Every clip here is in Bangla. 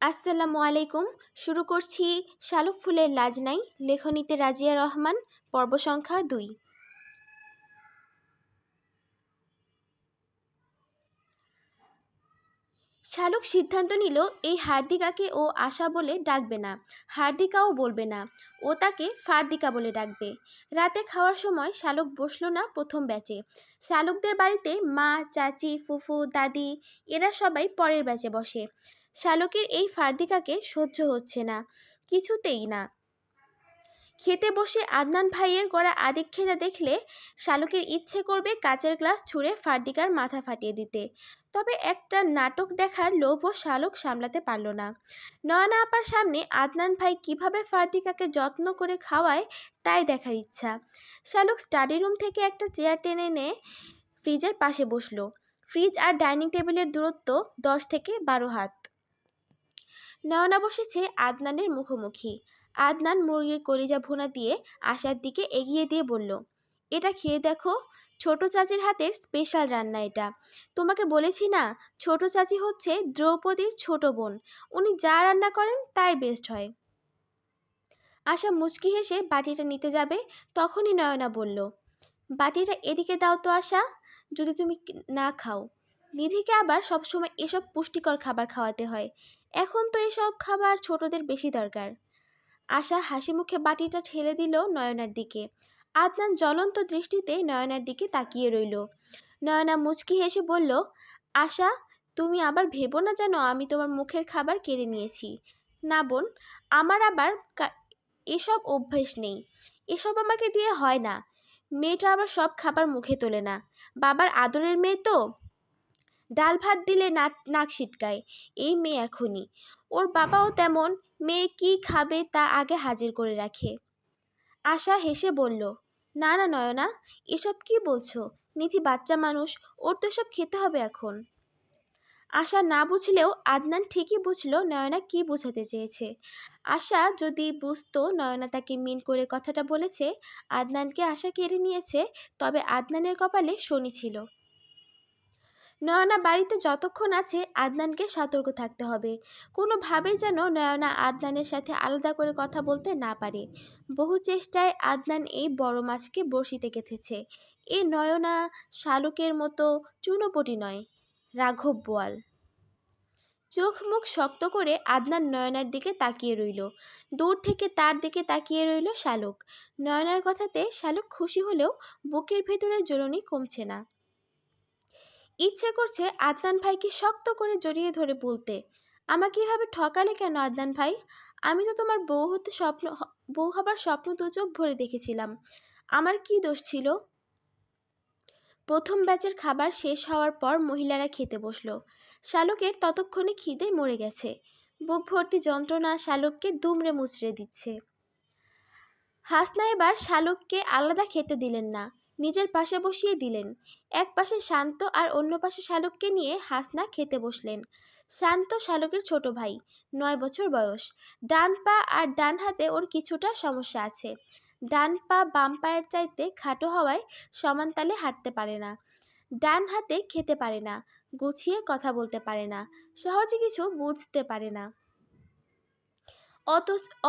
আসসালামু আলাইকুম। শুরু করছি শালুক ফুলের লাজনাই লেখনীতে রাজিয়া রহমান পর্ব সংখ্যা দুই। শালুক সিদ্ধান্ত নিল, এই হার্দিকাকে ও আশা বলে ডাকবে না, হার্দিকাও বলবে না, ও তাকে ফার্দিকা বলে ডাকবে। রাতে খাওয়ার সময় শালুক বসল না প্রথম ব্যাচে। শালুকদের বাড়িতে মা, চাচি, ফুফু, দাদি, এরা সবাই পরের ব্যাচে বসে। শালুকের এই ফার্দিকাকে সহ্য হচ্ছে না, কিছুতেই না। খেতে বসে আদনান ভাইয়ের করা আদিক্ষেতা দেখলে শালুকের ইচ্ছে করবে কাচের গ্লাস ছুঁড়ে ফার্দিকার মাথা ফাটিয়ে দিতে। তবে একটা নাটক দেখার লোভও শালক সামলাতে পারল না। নয়না আপার সামনে আদনান ভাই কীভাবে ফার্দিকাকে যত্ন করে খাওয়ায় তাই দেখার ইচ্ছা। শালক স্টাডি রুম থেকে একটা চেয়ার টেনে এনে ফ্রিজের পাশে বসল। ফ্রিজ আর ডাইনিং টেবিলের দূরত্ব দশ থেকে বারো হাত। নয়না বসেছে আদনানের মুখোমুখি। আদনান মুরগির কলিজা ভুনা দিয়ে আশার দিকে এগিয়ে দিয়ে বলল এটা খেয়ে দেখো, ছোট চাচির হাতের স্পেশাল রান্না এটা। তোমাকে বলেছি না, ছোট চাচি হচ্ছে দ্রৌপদীর ছোট বোন। উনি যা রান্না করেন তাই বেস্ট হয়। আশা মুচকি হেসে বাটিটা নিতে যাবে, তখনই নয়না বলল, বাটিটা এদিকে দাও তো আশা, যদি তুমি না খাও। নিধিকে আবার সবসময় এসব পুষ্টিকর খাবার খাওয়াতে হয়। এখন তো এসব খাবার ছোটদের বেশি দরকার। আশা হাসি মুখে বাটিটা ঠেলে দিল নয়নার দিকে। আদনান জ্বলন্ত দৃষ্টিতে নয়নার দিকে তাকিয়ে রইল। নয়না মুচকি হেসে বলল, আশা, তুমি আবার ভেবো না যেন আমি তোমার মুখের খাবার কেড়ে নিয়েছি। না বোন, আমার আবার এসব অভ্যেস নেই। এসব আমাকে দিয়ে হয় না। মেয়েটা আবার সব খাবার মুখে তোলে না। বাবার আদরের মেয়ে তো? ডাল ভাত দিলে নাক নাক ছিটকায় এই মেয়ে এখনই। ওর বাবাও তেমন। মেয়ে কি খাবে তা আগে হাজির করে রাখে। আশা হেসে বলল না না, নয়না, এসব কি বলছো? নিধি বাচ্চা মানুষ, ওর তো সব খেতে হবে এখন। আশা না বুঝলেও আদনান ঠিকই বুঝল নয়না কি বোঝাতে চেয়েছে। আশা যদি বুঝতো নয়না তাকে মিন করে কথাটা বলেছে, আদনানকে আশা কেড়ে নিয়েছে, তবে আদনানের কপালে শনি ছিল। নয়না বাড়িতে যতক্ষণ আছে আদনানকে সতর্ক থাকতে হবে। কোনোভাবেই যেন নয়না আদনানের সাথে আলাদা করে কথা বলতে না পারে। বহু চেষ্টায় আদনান এই বড় মাছকে বসিতে গেঁথেছে। এ নয়না শালুকের মতো চুনোপটি নয়, রাঘব বোয়াল। চোখ মুখ শক্ত করে আদনান নয়নার দিকে তাকিয়ে রইল। দূর থেকে তার দিকে তাকিয়ে রইল শালুক। নয়নার কথাতে শালুক খুশি হলেও বুকের ভেতরের জ্বলনি কমছে না। ইচ্ছে করছে আদনান ভাইকে শক্ত করে জড়িয়ে ধরে বলতে, আমাকে এভাবে ঠকালে কেন আদনান ভাই? আমি তো তোমার বউ হতে স্বপ্ন বউ হবার স্বপ্ন দু চোখ ভরে দেখেছিলাম। আমার কি দোষ ছিল? প্রথম ব্যাচের খাবার শেষ হওয়ার পর মহিলারা খেতে বসল। শালকের ততক্ষণে খিদে মরে গেছে। বুক ভর্তি যন্ত্রণা শালককে দুমড়ে মুচড়ে দিচ্ছে। হাসনা এবার শালককে আলাদা খেতে দিলেন না। নিজের পাশে বসিয়ে দিলেন। এক পাশে শান্ত আর অন্য পাশে শালককে নিয়ে হাসনা খেতে বসলেন। শান্ত শালকের ছোট ভাই, নয় বছর বয়স। ডান পা আর ডান হাতে ওর কিছুটা সমস্যা আছে। ডান পা বাম পায়ের চাইতে খাটো হওয়ায় সমান তালে হাঁটতে পারে না। ডান হাতে খেতে পারে না, গুছিয়ে কথা বলতে পারে না, সহজে কিছু বুঝতে পারে না।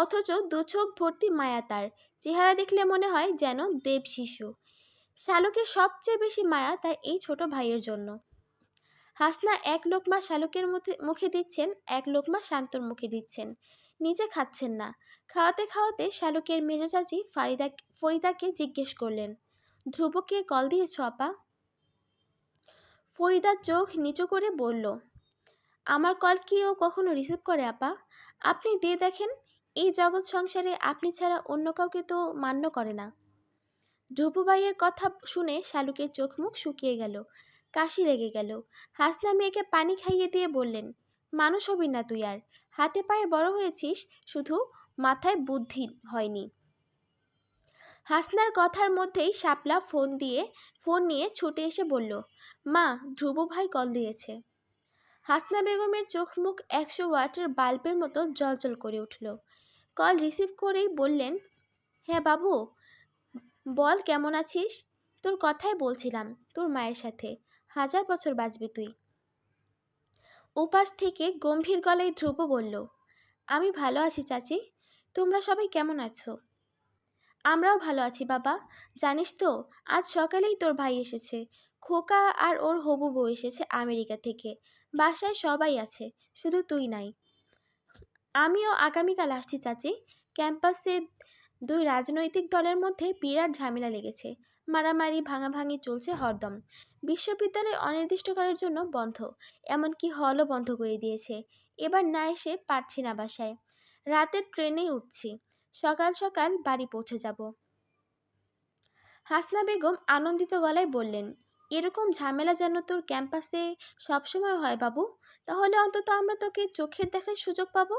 অথচ দু চোখ ভর্তি মায়া তার। চেহারা দেখলে মনে হয় যেন দেব শিশু। শালকের সবচেয়ে বেশি মায়া তার এই ছোট ভাইয়ের জন্য। হাসনা এক লোকমা শালকের মুখে দিচ্ছেন, এক লোকমা শান্তর মুখে দিচ্ছেন। নিজে খাচ্ছেন না। খাওয়াতে খাওয়াতে শালুকের মেজো চাচি ফারিদা, ফরিদাকে জিজ্ঞেস করলেন, ধ্রুবকে কল দিয়েছ আপা? ফরিদার চোখ নিচু করে বলল, আমার কল কি ও কখনো রিসিভ করে আপা? আপনি দিয়ে দেখেন, এই জগৎ সংসারে আপনি ছাড়া অন্য কাউকে তো মান্য করে না। ধ্রুবভাইয়ের কথা শুনে শালুকের চোখ মুখ শুকিয়ে গেল, কাশি লেগে গেল। হাসনা মেয়েকে পানি খাইয়ে দিয়ে বললেন, মানুষ হবি না তুই আর। হাতে পায়ে বড় হয়েছিস, শুধু মাথায় বুদ্ধি হয়নি। হাসনার কথার মধ্যেই শাপলা ফোন দিয়ে, ফোন নিয়ে ছুটে এসে বলল, মা, ধ্রুব ভাই কল দিয়েছে। হাসনা বেগমের চোখ মুখ একশো ওয়াটের বাল্বের মতো জলজল করে উঠল। কল রিসিভ করেই বললেন হ্যাঁ বাবু বল, কেমন আছিস? তোর কথাই বলছিলাম তোর মায়ের সাথে। হাজার বছর বাঁচবি তুই। ওপাশ থেকে গম্ভীর গলায় ধ্রুব বলল, আমি ভালো আছি চাচি। তোমরা সবাই কেমন আছো? আমরাও ভালো আছি বাবা। জানিস তো, আজ সকালেই তোর ভাই এসেছে। খোকা আর ওর হবু বউ এসেছে আমেরিকা থেকে। বাসায় সবাই আছে, শুধু তুই নাই। আমিও আগামীকাল আসছি চাচি। ক্যাম্পাসে দুই রাজনৈতিক দলের মধ্যে বিরাট ঝামেলা লেগেছে। মারামারি ভাঙাভাঙি চলছে হরদম। বিশ্ববিদ্যালয় অনির্দিষ্টকালের জন্য বন্ধ, এমনকি হলও বন্ধ করে দিয়েছে। এবার না এসে পারছি না বাসায়। রাতের ট্রেনেই উঠছি। সকাল সকাল বাড়ি পৌঁছে যাব। হাসনা বেগম আনন্দিত গলায় বললেন এরকম ঝামেলা যেন তোর ক্যাম্পাসে সবসময় হয় বাবু, তাহলে অন্তত আমরা তোকে চোখের দেখার সুযোগ পাবো।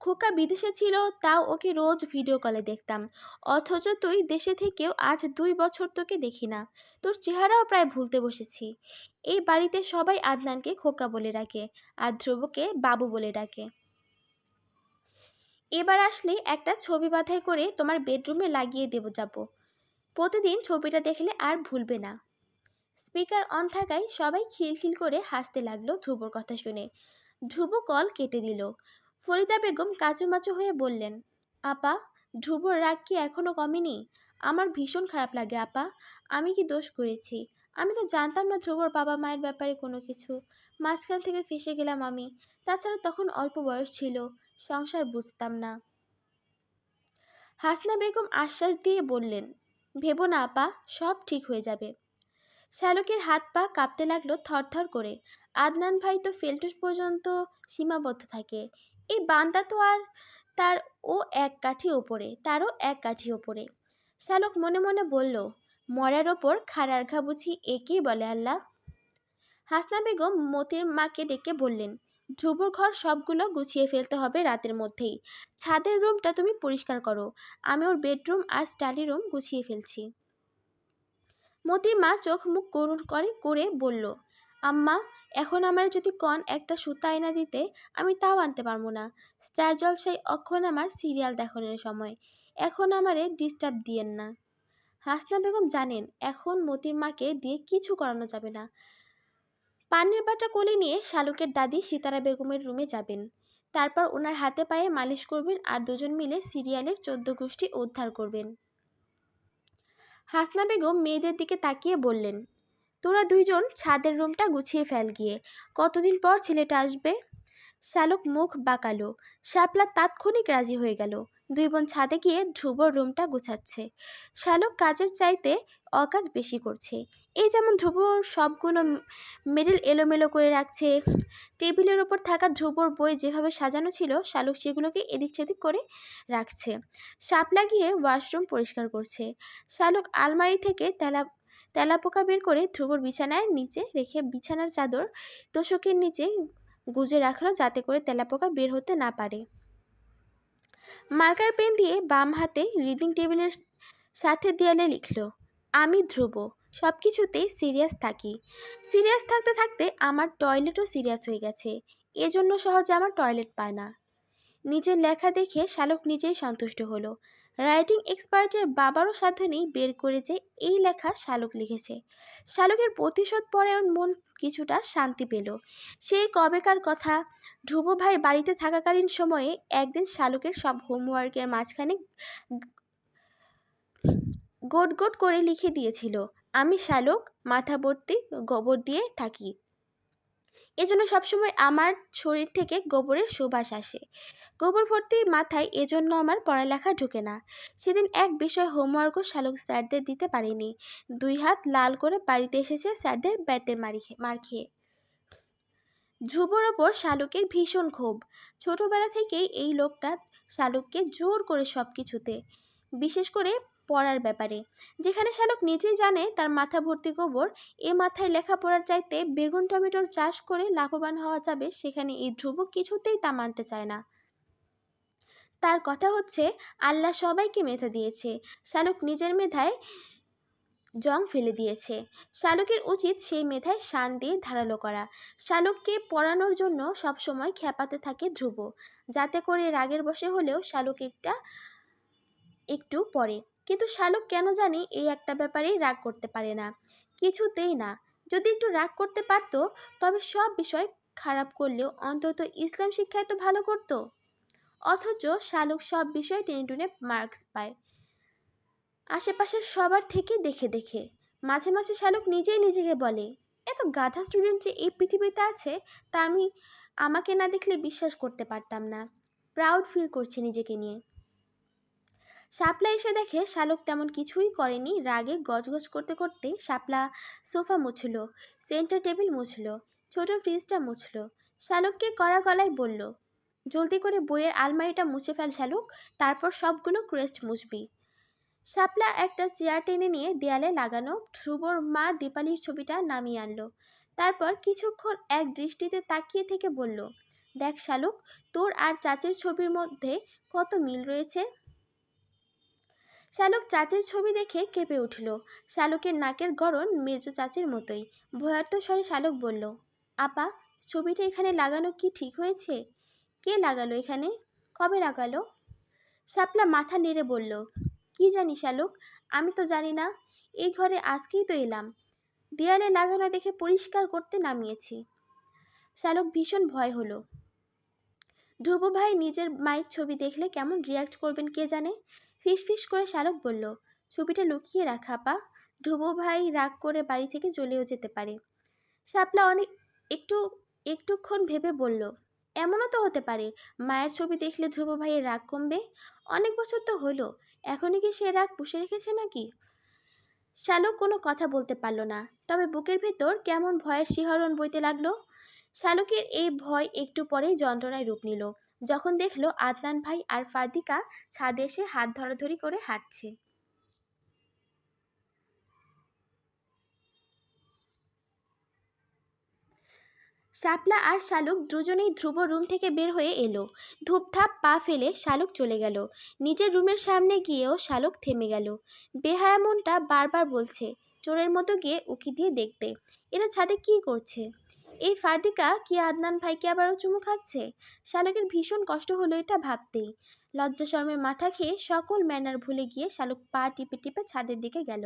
খোকা বিদেশে ছিল, তাও ওকে রোজ ভিডিও কলে দেখতাম। অথচ তুই দেশে থেকেও আজ দুই বছর তোকে দেখি না। তোর চেহারাও প্রায় ভুলতে বসেছি। এই বাড়িতে সবাই আদনানকে খোকা বলে ডাকে আর ধ্রুবকে বাবু বলে ডাকে। এবার আসলে একটা ছবি বাধাই করে তোমার বেডরুমে লাগিয়ে দেবো যাব। প্রতিদিন ছবিটা দেখলে আর ভুলবে না। স্পিকার অন থাকায় সবাই খিলখিল করে হাসতে লাগল ধ্রুবর কথা শুনে। ধ্রুব কল কেটে দিল। ফরিদা বেগম কাচুমাচু হয়ে বললেন, আপা, ধ্রুবর রাগ কি এখনও কমেনি? আমার ভীষণ খারাপ লাগে, আপা। আমি কি দোষ করেছি? আমি তো জানতাম না ধ্রুবর বাবা মায়ের ব্যাপারে কোনো কিছু। মাঝখান থেকে ফেসে গেলাম আমি। তাছাড়া তখন অল্প বয়স ছিল। সংসার বুঝতাম না। হাসনা বেগম আশ্বাস দিয়ে বললেন, ভেবো না, আপা, সব ঠিক হয়ে যাবে। শ্যালকের হাত পা কাঁপতে লাগল থরথর করে। আদনান ভাই তো ফেলটুস পর্যন্ত সীমাবদ্ধ থাকে। এই বান্দা তো আর তার ও এক কাঠি ওপরে, তারও এক কাঠি ওপরে। শ্যালক মনে মনে বলল, মরার ওপর খাড়ার ঘা বুঝি একেই বলে আল্লাহ? হাসনা বেগম মতির মাকে ডেকে বললেন, ধ্রুবর ঘর সবগুলো গুছিয়ে ফেলতে হবে রাতের মধ্যেই। ছাদের রুমটা তুমি পরিষ্কার করো। আমি ওর বেডরুম আর স্টাডি রুম গুছিয়ে ফেলছি। মতির মা চোখ মুখ করুণ করে করে বলল, আম্মা, এখন আমার যদি কন একটা সুতা এনে দিতে, আমি তাও আনতে পারব না। স্টার জলসায় অক্ষণ আমার সিরিয়াল দেখানোর সময়। এখন আমারে ডিস্টার্ব দিয়েন না। হাসনা বেগম জানেন, এখন মতির মাকে দিয়ে কিছু করানো যাবে না। পানির বাটা কোলে নিয়ে শালুকের দাদি সীতারা বেগমের রুমে যাবেন। তারপর ওনার হাতে পায়ে মালিশ করবেন আর দুজন মিলে সিরিয়ালের চোদ্দ গোষ্ঠী উদ্ধার করবেন। হাসনা বেগম মেয়েদের দিকে তাকিয়ে বললেন, তোরা দুইজন ছাদের রুমটা গুছিয়ে ফেল গিয়ে। কতদিন পর ছেলেটা আসবে? শালুক মুখ বাঁকালো, শাপলা তাৎক্ষণিক রাজি হয়ে গেল, দুই বোন ছাদে গিয়ে ধ্রুবর রুমটা গুছাচ্ছে। শালুক কাজের চাইতে অকাজ বেশি করছে। এই যেমন ধ্রুব সবগুলো মেডেল এলোমেলো করে রাখছে। টেবিলের ওপর থাকা ধ্রুবর বই যেভাবে সাজানো ছিল, শালুক সেগুলোকে এদিক সেদিক করে রাখছে। সাপ লাগিয়ে ওয়াশরুম পরিষ্কার করছে। শালুক আলমারি থেকে তেলা তেলাপোকা বের করে ধ্রুবর বিছানার নিচে রেখে বিছানার চাদর তোষকের নিচে গুজে রাখল যাতে করে তেলাপোকা বের হতে না পারে। মার্কার পেন দিয়ে বাম হাতে রিডিং টেবিলের সাথে দেয়ালে লিখলো, আমি ধ্রুব। সব কিছুতেই সিরিয়াস থাকি। সিরিয়াস থাকতে থাকতে আমার টয়লেটও সিরিয়াস হয়ে গেছে। এজন্য সহজে আমার টয়লেট পায় না। নিজের লেখা দেখে শালক নিজেই সন্তুষ্ট হলো। রাইটিং এক্সপার্টের বাবারও সাধ্য নেই বের করে যে এই লেখা শালক লিখেছে। শালকের প্রতিশোধ পরায়ণ মন কিছুটা শান্তি পেল। সেই কবেকার কথা, ধ্রুব ভাই বাড়িতে থাকাকালীন সময়ে একদিন শালকের সব হোমওয়ার্কের মাঝখানে গোট গোট করে লিখে দিয়েছিল। আমি শালক মাথা ভর্তি, গোবর দিয়ে থাকি এজন্য সবসময় আমার শরীর থেকে গোবরের সুবাস আসে। গোবর ভর্তি মাথায় এজন্য আমার পড়ালেখা ঢুকে না। সেদিন এক বিষয় হোমওয়ার্কও শালক স্যারদের দিতে পারিনি। দুই হাত লাল করে বাড়িতে এসেছে স্যারদের ব্যাতের মারি মার খেয়ে। ধ্রুবর ওপর শালুকের ভীষণ ক্ষোভ। ছোটবেলা থেকেই এই লোকটা শালুককে জোর করে সব কিছুতে বিশেষ করে পড়ার ব্যাপারে। যেখানে শালক নিজেই জানে তার মাথা ভর্তি গোবর, এ মাথায় লেখাপড়ার চাইতে বেগুন, টমেটোর চাষ করে লাভবান হওয়া যাবে সেখানে এই ধ্রুব কিছুতেই তা মানতে চায় না। তার কথা হচ্ছে, আল্লাহ সবাইকে মেধা দিয়েছে। শালুক নিজের মেধায় জং ফেলে দিয়েছে। শালুকের উচিত সেই মেধায় শান দিয়ে ধারালো করা। শালুককে পড়ানোর জন্য সবসময় খেপাতে থাকে ধ্রুব। যাতে করে রাগের বসে হলেও শালুক একটা, একটু পড়ে। কিন্তু শালুক কেন জানি এই একটা ব্যাপারেই রাগ করতে পারে না। কিছুতেই না। যদি একটু রাগ করতে পারতো, তবে সব বিষয় খারাপ করলেও অন্তত ইসলাম শিক্ষায় তো ভালো করতো। অথচ শালুক সব বিষয়ে টেনে টুনে মার্কস পায়। আশেপাশের সবার থেকে দেখে দেখে। মাঝে মাঝে শালুক নিজেই নিজেকে বলে, এত গাধা স্টুডেন্ট যে এই পৃথিবীতে আছে, তা আমি আমাকে না দেখলে বিশ্বাস করতে পারতাম না। প্রাউড ফিল করছে নিজেকে নিয়ে। শাপলা এসে দেখে শালক তেমন কিছুই করেনি। রাগে গজগজ করতে করতে শাপলা সোফা মুছল সেন্টার টেবিল মুছল, ছোট ফ্রিজটা মুছল। শালককে কড়া গলায় বলল, জলদি করে বইয়ের আলমারিটা মুছে ফেল শালুক, তারপর সবগুলো ক্রেস্ট মুছবি। শাপলা একটা চেয়ার টেনে নিয়ে দেয়ালে লাগানো ধ্রুবর মা দীপালির ছবিটা নামিয়ে আনলো। তারপর কিছুক্ষণ এক দৃষ্টিতে তাকিয়ে থেকে বলল, দেখ শালুক, তোর আর চাচের ছবির মধ্যে কত মিল রয়েছে? শালুক চাচের ছবি দেখে কেঁপে উঠল। শালুকের নাকের গড়ন মেজো চাচের মতোই। ভয়ার্ত স্বরে শালুক বলল, আপা, ছবিটা এখানে লাগানো কি ঠিক হয়েছে? কে লাগালো এখানে? কবে লাগালো? শাপলা মাথা নেড়ে বলল, কি জানি শালুক, আমি তো জানি না। এই ঘরে আজকেই তো এলাম। দেয়ালে লাগানো দেখে পরিষ্কার করতে নামিয়েছি শালুক ভীষণ ভয় হলো। ধ্রুব ভাই নিজের মায়ের ছবি দেখলে কেমন রিয়াক্ট করবেন কে জানে? ফিস ফিস করে শালক বলল, ছবিটা লুকিয়ে রাখা পা ধ্রুব ভাই রাগ করে বাড়ি থেকে চলেও যেতে পারে। শাপলা অনেক, একটু, একটুক্ষণ ভেবে বলল, এমনও তো হতে পারে, মায়ের ছবি দেখলে ধ্রুব ভাইয়ের রাগ কমবে? অনেক বছর তো হলো, এখনই কি সে রাগ পুষে রেখেছে নাকি? শালক কোনো কথা বলতে পারল না, তবে বুকের ভেতর কেমন ভয়ের শিহরণ বইতে লাগল। শালকের এই ভয় একটু পরেই যন্ত্রণায় রূপ নিল। যখন দেখল আদনান ভাই আর ফার্দিকা ছাদে এসে হাত ধরাধরি করে হাঁটছে। শাপলা আর শালুক দুজনেই ধ্রুব রুম থেকে বের হয়ে এলো। ধূপধাপ পা ফেলে শালুক চলে গেল। নিজের রুমের সামনে গিয়েও শালুক থেমে গেল। বেহায়া মনটা বারবার বলছে, চোরের মতো গিয়ে উকি দিয়ে দেখতে। এরা ছাদে কি করছে? এই ফার্দিকা কি আদনান ভাইকে আবারও চুমু খাচ্ছে? শালুকের ভীষণ কষ্ট হলো এটা ভাবতেই। লজ্জা শর্মের মাথা খেয়ে সকল ম্যানার ভুলে গিয়ে শালুক পা টিপে টিপে ছাদের দিকে গেল।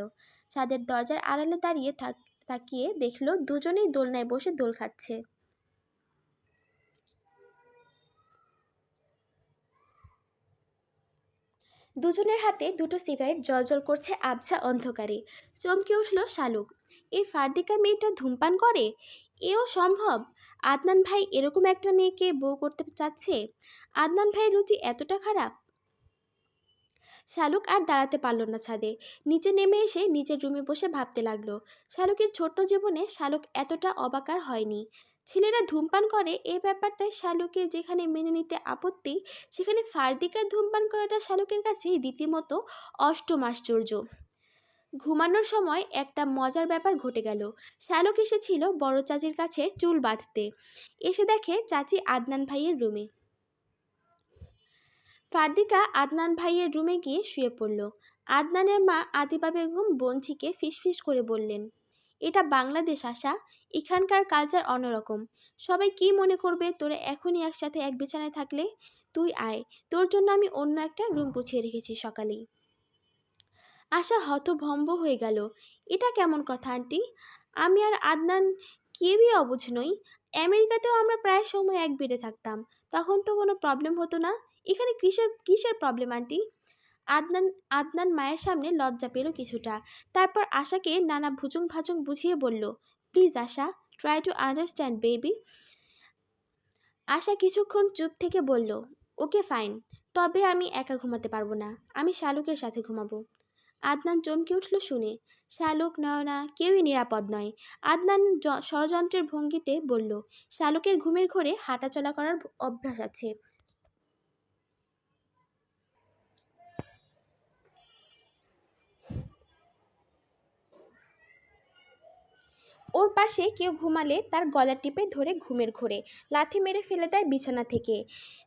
ছাদের দরজার আড়ালে দাঁড়িয়ে তাকিয়ে দেখল দুজনেই দোলনায় বসে দোল খাচ্ছে। দুজনের হাতে দুটো সিগারেট জলজল করছে আবছা অন্ধকারে। চমকে উঠল শালুক। এই ফার্দিকা মেয়েটা ধূমপান করে? এও সম্ভব? আদনান ভাই এরকম একটা মেয়েকে বউ করতে চাচ্ছে? আদনান ভাইয়ের রুচি এতটা খারাপ? শালুক আর দাঁড়াতে পারল না ছাদে। নিচে নেমে এসে নিজের রুমে বসে ভাবতে লাগল, শালুকের ছোট্ট জীবনে শালুক এতটা অবাকার হয়নি। ছেলেরা ধূমপান করে এ ব্যাপারটাই শালুকের যেখানে মেনে নিতে আপত্তি, সেখানে ফার্দিকার ধূমপান করাটা শালুকের কাছে রীতিমতো অষ্টম আশ্চর্য ঘুমানোর সময় একটা মজার ব্যাপার ঘটে গেল। শালুক এসেছিল বড় চাচির কাছে চুল বাঁধতে। এসে দেখে চাচি আদনান ভাইয়ের রুমে। ফার্দিকা আদনান ভাইয়ের রুমে গিয়ে শুয়ে পড়ল। আদনানের মা আদিবা বেগম বঞ্চিকে ফিসফিস করে বললেন, এটা বাংলাদেশ আসা এখানকার কালচার অন্যরকম। সবাই কি মনে করবে তোরা এখনই একসাথে এক বিছানায় থাকলে? তুই আয়, তোর জন্য আমি অন্য একটা রুম গুছিয়ে রেখেছি সকালেই। আশা হতভম্ব হয়ে গেল। এটা কেমন কথা, আন্টি? আমি আর আদনান কেউই অবুঝ নই। আমেরিকাতেও আমরা প্রায় সময় এক বেডে থাকতাম। তখন তো কোনো প্রবলেম হতো না। এখানে কিসের কিসের প্রবলেম আন্টি? আদনান আদনান মায়ের সামনে লজ্জা পেল কিছুটা। তারপর আশাকে নানা ভুজুং ভাজুং বুঝিয়ে বলল, please, Asha try to understand baby Asha কিছুক্ষণ চুপ থেকে বলল, ওকে ফাইন তবে আমি একা ঘুমাতে পারব না। আমি শালুকের সাথে ঘুমাবো। আদনান চমকে উঠল শুনে। শালুক, নয়না কেউই নিরাপদ নয়। আদনান ষড়যন্ত্রের ভঙ্গিতে বলল, শালুকের ঘুমের ঘরে হাঁটাচলা করার অভ্যাস আছে। ওর পাশে কেউ ঘুমালে তার গলা টিপে ধরে ঘুমের ঘোরে। লাথি মেরে ফেলে দেয় বিছানা থেকে।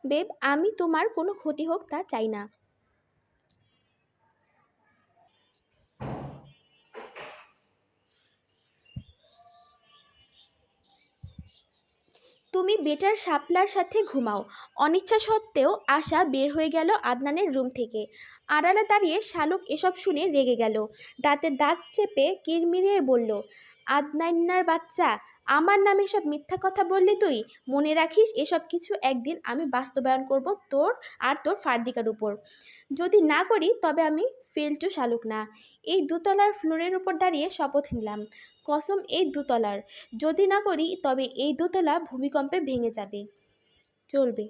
বেব, আমি তোমার কোনো ক্ষতি হোক তা চাই না। তুমি বেটার শাপলার সাথে ঘুমাও। অনিচ্ছা সত্ত্বেও আশা বের হয়ে গেল আদনানের রুম থেকে। আড়ালে দাঁড়িয়ে শালুক এসব শুনে রেগে গেল। দাঁতে দাঁত চেপে কিরমিরিয়ে বলল আদনান্নার বাচ্চা, আমার নামে এসব মিথ্যা কথা বললি তুই? মনে রাখিস এসব কিছু একদিন আমি বাস্তবায়ন করব তোর আর তোর ফার্দিকার উপর। যদি না করি তবে আমি ফেল টু শালুক না। এই দুতলার ফ্লোরের উপর দাঁড়িয়ে শপথ নিলাম। কসম এই দুতলার। যদি না করি, তবে এই দোতলা ভূমিকম্পে ভেঙে যাবে। চলবে।